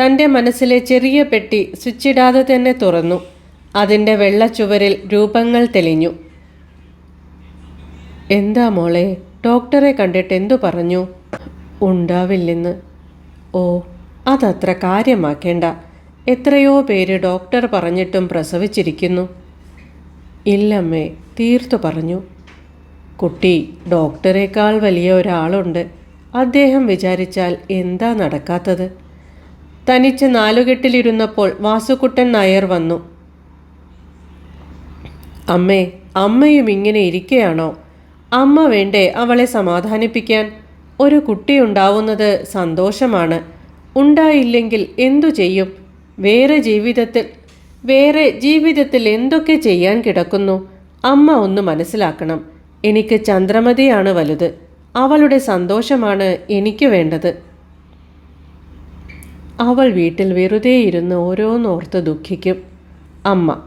തന്റെ മനസ്സിലെ ചെറിയ പെട്ടി സ്വിച്ചിടാതെ തന്നെ തുറന്നു. അതിന്റെ വെള്ളച്ചുവരിൽ രൂപങ്ങൾ തെളിഞ്ഞു. എന്താ മോളെ ഡോക്ടറെ കണ്ടിട്ട് എന്തു പറഞ്ഞു? ഉണ്ടാവില്ലെന്ന്. ഓ അതത്ര കാര്യമാക്കേണ്ട. എത്രയോ പേര് ഡോക്ടർ പറഞ്ഞിട്ടും പ്രസവിച്ചിരിക്കുന്നു. ഇല്ലമ്മേ തീർത്തു പറഞ്ഞു. കുട്ടി ഡോക്ടറേക്കാൾ വലിയ ഒരാളുണ്ട്. അദ്ദേഹം വിചാരിച്ചാൽ എന്താ നടക്കാത്തത്? തനിച്ച് നാലുകെട്ടിലിരുന്നപ്പോൾ വാസുക്കുട്ടൻ നായർ വന്നു. അമ്മേ അമ്മയും ഇങ്ങനെ ഇരിക്കുകയാണോ അമ്മ വേണ്ടേ അവളെ സമാധാനിപ്പിക്കാൻ? ഒരു കുട്ടി ഉണ്ടാവുന്നത് സന്തോഷമാണ്. ഉണ്ടായില്ലെങ്കിൽ എന്തു ചെയ്യും? വേറെ ജീവിതത്തിൽ വേറെ ജീവിതത്തിൽ എന്തൊക്കെ ചെയ്യാൻ കിടക്കുന്നു? അമ്മ ഒന്ന് മനസ്സിലാക്കണം. എനിക്ക് ചന്ദ്രമതിയാണ് വലുത്. അവളുടെ സന്തോഷമാണ് എനിക്ക് വേണ്ടത്. അവൾ വീട്ടിൽ വെറുതെ ഇരുന്ന് ഓരോന്നോർത്ത് ദുഃഖിക്കും. അമ്മ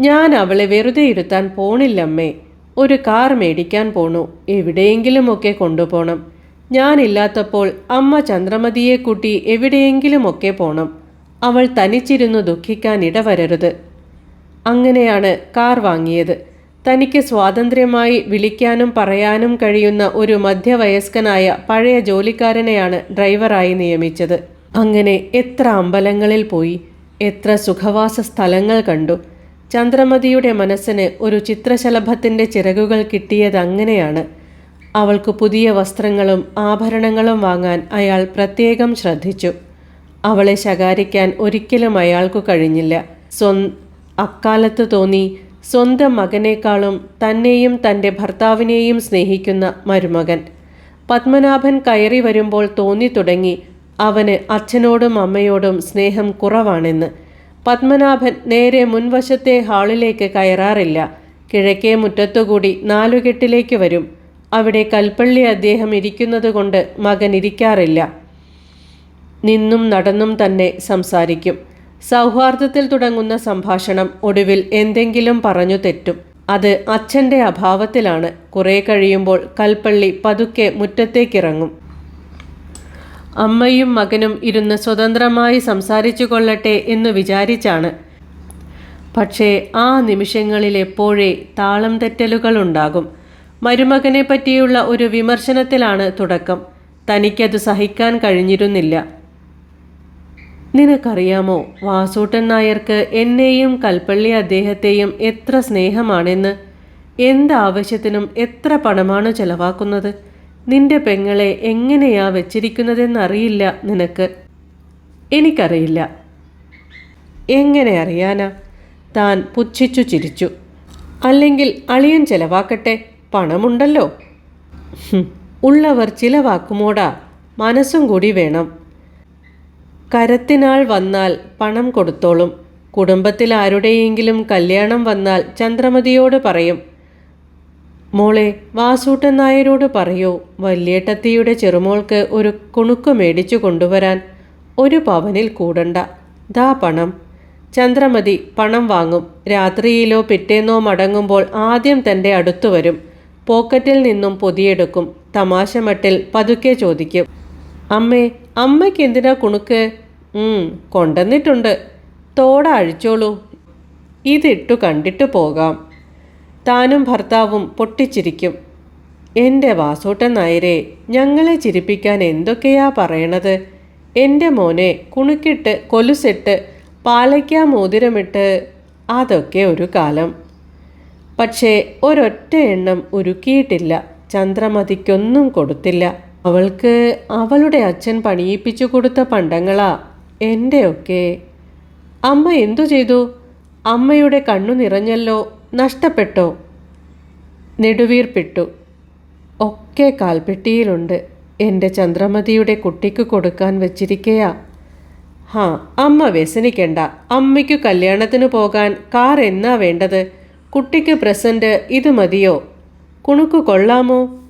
ഞാൻ അവളെ വെറുതെ ഇരുത്താൻ പോണില്ലമ്മേ. ഒരു കാർ മേടിക്കാൻ പോണു. എവിടെയെങ്കിലുമൊക്കെ കൊണ്ടുപോകണം ഞാനില്ലാത്തപ്പോൾ അമ്മ ചന്ദ്രമതിയെ കൂട്ടി എവിടെയെങ്കിലുമൊക്കെ പോണം. അവൾ തനിച്ചിരുന്നു ദുഃഖിക്കാൻ ഇടവരരുത്. അങ്ങനെയാണ് കാർ വാങ്ങിയത്. തനിക്ക് സ്വാതന്ത്ര്യമായി വിളിക്കാനും പറയാനും കഴിയുന്ന ഒരു മധ്യവയസ്കനായ പഴയ ജോലിക്കാരനെയാണ് ഡ്രൈവറായി നിയമിച്ചത്. അങ്ങനെ എത്ര അമ്പലങ്ങളിൽ പോയി എത്ര സുഖവാസ സ്ഥലങ്ങൾ കണ്ടു ചന്ദ്രമതിയുടെ മനസ്സിന് ഒരു ചിത്രശലഭത്തിന്റെ ചിറകുകൾ കിട്ടിയത് അങ്ങനെയാണ്. അവൾക്ക് പുതിയ വസ്ത്രങ്ങളും ആഭരണങ്ങളും വാങ്ങാൻ അയാൾ പ്രത്യേകം ശ്രദ്ധിച്ചു. അവളെ ശകാരിക്കാൻ ഒരിക്കലും അയാൾക്കു കഴിഞ്ഞില്ല. സ്വ അക്കാലത്ത് തോന്നി സ്വന്തം മകനേക്കാളും തന്നെയും തന്റെ ഭർത്താവിനെയും സ്നേഹിക്കുന്ന മരുമകൻ. പത്മനാഭൻ കയറി വരുമ്പോൾ തോന്നി തുടങ്ങി അവന് അച്ഛനോടും അമ്മയോടും സ്നേഹം കുറവാണെന്ന്. പത്മനാഭൻ നേരെ മുൻവശത്തെ ഹാളിലേക്ക് കയറാറില്ല. കിഴക്കേ മുറ്റത്തുകൂടി നാലുകെട്ടിലേക്ക് വരും. അവിടെ കൽപ്പള്ളി അദ്ദേഹം ഇരിക്കുന്നതുകൊണ്ട് മകൻ ഇരിക്കാറില്ല. നിന്നും നടന്നും തന്നെ സംസാരിക്കും. സൗഹാർദ്ദത്തിൽ തുടങ്ങുന്ന സംഭാഷണം ഒടുവിൽ എന്തെങ്കിലും പറഞ്ഞു തെറ്റും. അത് അച്ഛന്റെ അഭാവത്തിലാണ്. കുറേ കഴിയുമ്പോൾ കൽപ്പള്ളി പതുക്കെ മുറ്റത്തേക്കിറങ്ങും. അമ്മയും മകനും ഇരുന്ന് സ്വതന്ത്രമായി സംസാരിച്ചു കൊള്ളട്ടെ എന്ന് വിചാരിച്ചാണ്. പക്ഷേ ആ നിമിഷങ്ങളിൽ എപ്പോഴേ താളം തെറ്റലുകൾ ഉണ്ടാകും. മരുമകനെ പറ്റിയുള്ള ഒരു വിമർശനത്തിലാണ് തുടക്കം. തനിക്കത് സഹിക്കാൻ കഴിഞ്ഞിരുന്നില്ല. നിനക്കറിയാമോ വാസൂട്ടൻ നായർക്ക് എന്നെയും കൽപ്പള്ളി അദ്ദേഹത്തെയും എത്ര സ്നേഹമാണെന്ന്? എന്താവശ്യത്തിനും എത്ര പണമാണ് ചെലവാക്കുന്നത്? നിന്റെ പെങ്ങളെ എങ്ങനെയാ വെച്ചിരിക്കുന്നതെന്നറിയില്ല നിനക്ക്. എനിക്കറിയില്ല. എങ്ങനെ അറിയാനാ? താൻ പുച്ഛിച്ചു ചിരിച്ചു. അല്ലെങ്കിൽ അളിയൻ ചെലവാക്കട്ടെ? പണമുണ്ടല്ലോ. ഉള്ളവർ ചിലവാക്കുമോടാ? മനസ്സും കൂടി വേണം. കരത്തിനാൾ വന്നാൽ പണം കൊടുത്തോളും. കുടുംബത്തിൽ ആരുടെയെങ്കിലും കല്യാണം വന്നാൽ ചന്ദ്രമതിയോട് പറയും മോളെ വാസൂട്ടൻ നായരോട് പറയൂ വല്യേട്ടത്തിയുടെ ചെറുമോൾക്ക് ഒരു കുണുക്ക് മേടിച്ചു കൊണ്ടുവരാൻ ഒരു പവനിൽ കൂടണ്ട. ദാ പണം. ചന്ദ്രമതി പണം വാങ്ങും. രാത്രിയിലോ പിറ്റേന്നോ മടങ്ങുമ്പോൾ ആദ്യം തന്റെ അടുത്തു വരും. പോക്കറ്റിൽ നിന്നും പൊതിയെടുക്കും. തമാശ മട്ടിൽ പതുക്കെ ചോദിക്കും. അമ്മേ അമ്മയ്ക്ക് എന്തിനാ കുണുക്ക്? കൊണ്ടുവന്നിട്ടുണ്ട്. തോട അഴിച്ചോളൂ. ഇതിട്ടു കണ്ടിട്ട് പോകാം. താനും ഭർത്താവും പൊട്ടിച്ചിരിക്കും. എന്റെ വാസൂട്ടൻ നായരെ ഞങ്ങളെ ചിരിപ്പിക്കാൻ എന്തൊക്കെയാ പറയണത്? എന്റെ മോനെ കുണുക്കിട്ട് കൊലുസിട്ട് പാലയ്ക്കാ മോതിരമിട്ട് അതൊക്കെ ഒരു കാലം. പക്ഷേ ഒരൊറ്റ എണ്ണം ഉരുക്കിയിട്ടില്ല. ചന്ദ്രമതിക്കൊന്നും കൊടുത്തില്ല. അവൾക്ക് അവളുടെ അച്ഛൻ പണിയിപ്പിച്ചു കൊടുത്ത പണ്ടങ്ങളാ എന്റെയൊക്കെ അമ്മ എന്തു ചെയ്തു? അമ്മയുടെ കണ്ണു നിറഞ്ഞല്ലോ നഷ്ടപ്പെട്ടോ? നെടുവീർപ്പിട്ടു. ഒക്കെ കാൽപ്പെട്ടിയിലുണ്ട്. എന്റെ ചന്ദ്രമതിയുടെ കുട്ടിക്ക് കൊടുക്കാൻ വെച്ചിരിക്കയാ. ഹാ അമ്മ വ്യസനിക്കണ്ട. അമ്മയ്ക്കു കല്യാണത്തിന് പോകാൻ കാർ എന്നാ വേണ്ടത്? കുട്ടിക്ക് പ്രസന്റ് ഇത് മതിയോ? കുണുക്ക് കൊള്ളാമോ?